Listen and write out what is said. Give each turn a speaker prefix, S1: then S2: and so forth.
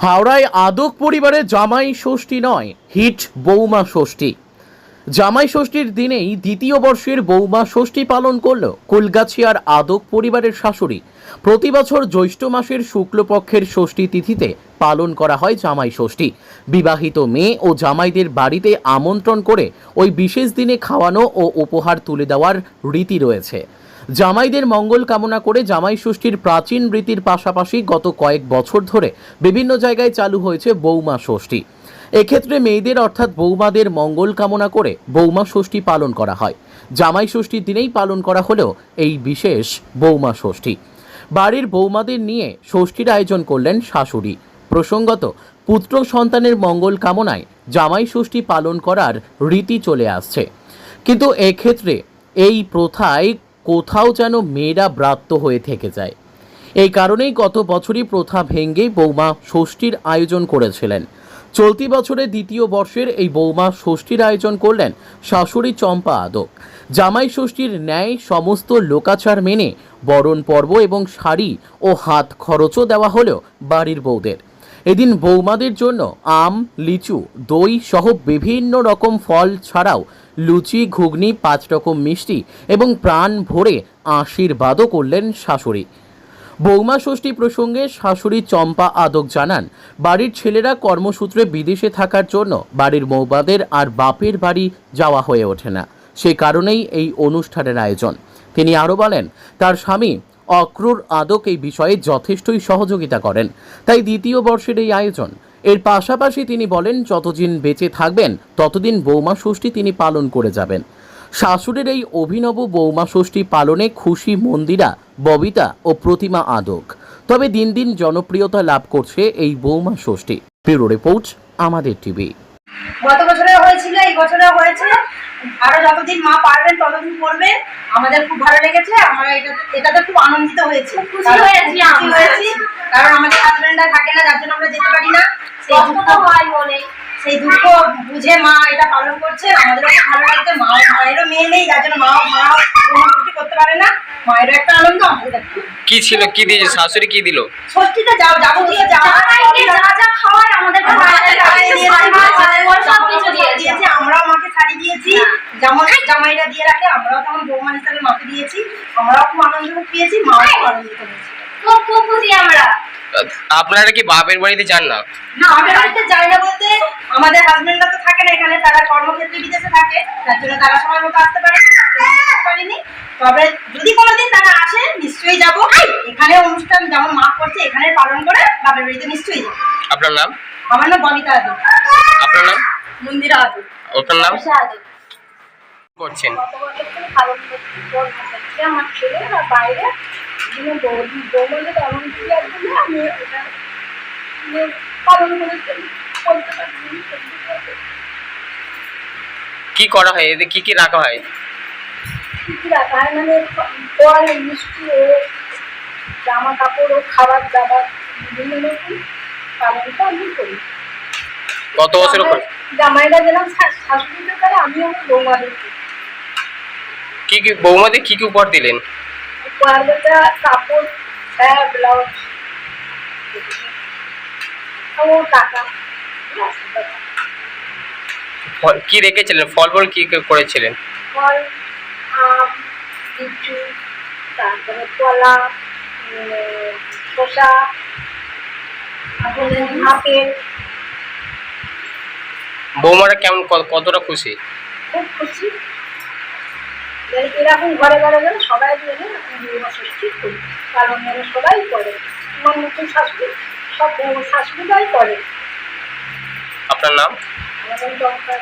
S1: হাওড়ায় আদক পরিবারে জামাই ষষ্ঠী নয়, হিট বৌমা ষষ্ঠী। জামাই ষষ্ঠীর দিনেই দ্বিতীয় বর্ষের বৌমা ষষ্ঠী পালন করল কুলগাছিয়ার আদক পরিবারের শাশুড়ি। প্রতি বছর জ্যৈষ্ঠ মাসের শুক্লপক্ষের ষষ্ঠী তিথিতে পালন করা হয় জামাই ষষ্ঠী। বিবাহিত মেয়ে ও জামাইদের বাড়িতে আমন্ত্রণ করে ওই বিশেষ দিনে খাওয়ানো ও উপহার তুলে দেওয়ার রীতি রয়েছে। জামাইদের মঙ্গল কামনা করে জামাই ষষ্ঠীর প্রাচীন রীতির পাশাপাশি গত কয়েক বছর ধরে বিভিন্ন জায়গায় চালু হয়েছে বৌমা ষষ্ঠী। এক্ষেত্রে মেয়েদের অর্থাৎ বৌমাদের মঙ্গল কামনা করে বৌমা ষষ্ঠী পালন করা হয়। জামাই ষষ্ঠীর দিনেই পালন করা হলেও এই বিশেষ বৌমা ষষ্ঠী। বাড়ির বৌমাদের নিয়ে ষষ্ঠীর আয়োজন করলেন শাশুড়ি। প্রসঙ্গত, পুত্র সন্তানের মঙ্গল কামনায় জামাই ষষ্ঠী পালন করার রীতি চলে আসছে। কিন্তু এক্ষেত্রে এই প্রথায় কোথাও যেন মেয়েরা ব্রাত্য হয়ে থেকে যায়। এই কারণেই গত বছরই প্রথা ভেঙ্গে বৌমা ষষ্ঠীর আয়োজন করেছিলেন। চলতি বছরের দ্বিতীয় বর্ষের এই বৌমা ষষ্ঠীর আয়োজন করলেন শাশুড়ি চম্পা আদক। জামাই ষষ্ঠীর ন্যায় সমস্ত লোকাচার মেনে বরণ পর্ব এবং শাড়ি ও হাত খরচও দেওয়া হলেও বাড়ির বউদের। এদিন বৌমাদের জন্য আম, লিচু, দই সহ বিভিন্ন রকম ফল ছাড়াও লুচি, ঘুগনি, পাঁচ রকম মিষ্টি এবং প্রাণ ভরে আশীর্বাদও করলেন শাশুড়ি। বৌমা ষষ্ঠী প্রসঙ্গে শাশুড়ি চম্পা আদক জানান, বাড়ির ছেলেরা কর্মসূত্রে বিদেশে থাকার জন্য বাড়ির মৌবাদের আর বাপের বাড়ি যাওয়া হয়ে ওঠে না। সে কারণেই এই অনুষ্ঠানের আয়োজন। তিনি আরও বলেন, তার স্বামী অক্রুর আদক এই বিষয়ে যথেষ্টই সহযোগিতা করেন। তাই দ্বিতীয় বর্ষের এই আয়োজন এর পাশাপাশি তিনি বলেন, যতদিন বেঁচে থাকবেন, ততদিন বৌমা ষষ্ঠী তিনি পালন করে যাবেন। শাশুড়ির এই অভিনব বৌমা ষষ্ঠী পালনে খুশি মন্দিরা, ববিতা ও প্রতিমা আদক। তবে দিন দিন জনপ্রিয়তা লাভ করছে এই বৌমা ষষ্ঠী। ব্যুরো রিপোর্ট, আমাদের টিভি।
S2: গত বছরে হয়েছিল এই বছরে হয়েছে। আরও যতদিন মা পারবেন ততদিন করবে। আমাদের খুব ভালো লেগেছে। আমরা এটাতে এটাতে খুব আনন্দিত হয়েছে।
S3: খুশি হয়েছি
S2: কারণ আমাদের হাজবেন্ডরা থাকে না যার জন্য আমরা যেতে পারি না। সেই
S3: জন্য হয় মনে
S2: সেই দুঃখ বুঝে মা এটা পালন করছে আমাদেরও খুব ভালো লাগছে। মা মায়েরও মেয়ে নেই যার জন্য মা মা কোনো কিছু করতে পারে না। মায়েরও একটা আনন্দ আমাদের
S4: কি ছিল কি দিয়েছে শাশুড়ি কি দিল?
S2: ষষ্ঠীতে যাও যাবতীয় যা
S3: যা যা খাওয়ায়
S2: আমাদের দিয়েছে। আমরাও মাকে শাড়ি দিয়েছি যেমন জামাইরা দিয়ে রাখে আমরাও তেমন বৌমা হিসাবে মাকে দিয়েছি আমরাও খুব আনন্দ পেয়েছি মাও খুব আনন্দিত হয়েছে
S3: খুব খুব খুশি আমরা
S4: আপনারা কি বাপের বাড়িতে যান না?
S2: না আমাদের বাড়িতে যাই না বলতে আমাদের হাজবেন্ডরা তো থাকে না এখানে তারা কর্মক্ষেত্রে বিদেশে থাকে তার জন্য তারা সময় মতো আসতে তার পারিনি। তবে যদি কোনোদিন তারা আসে নিশ্চয়ই যাব। এখানে অনুষ্ঠান যেমন মা করছে এখানে পালন করে বাপের বাড়িতে নিশ্চয়ই যাব।
S4: আপনার নাম?
S2: আমার নাম বনিতা আদু
S4: আপনার নাম?
S2: মন্দিরা আদু
S4: আপনার নাম?
S3: সাধু
S4: করছেন?
S3: গত আমার ছেলে বাইরে যিনি কি আমি মানে পালন
S4: কি করা হয়? এতে কি কি রাখা হয়?
S3: কি রাখা হয় মানে ফল মিষ্টি ও জামা কাপড় ও খাবার দাবার বিভিন্ন রকম পালনটা আমি করি
S4: কত বছর
S3: জামাইরা যেরকম শা- শাশুড়িতে করে আমি আমার বৌমাদের
S4: কি কি বৌমাদের কি কি উপহার দিলেন?
S3: কাপড় হ্যাঁ ব্লাউজ ও টাকা।
S4: ফল- কি রেখেছিলেন? ফল ফল কি কি করেছিলেন?
S3: ফল আম লিচু তারপরে কলা শসা আপেল আপেল।
S4: বৌমারা কেমন কতটা খুশি?
S3: খুব খুশি। এরকম ঘরে ঘরে গেলে সবাই মিলে দেবশ্বাস ঠিক করি কারণ মানে সবাই করে। আমার নতুন শাশুড়ি সব শাশুড়িরাই করে।
S4: আপনার নাম?
S3: আমাদের দরকার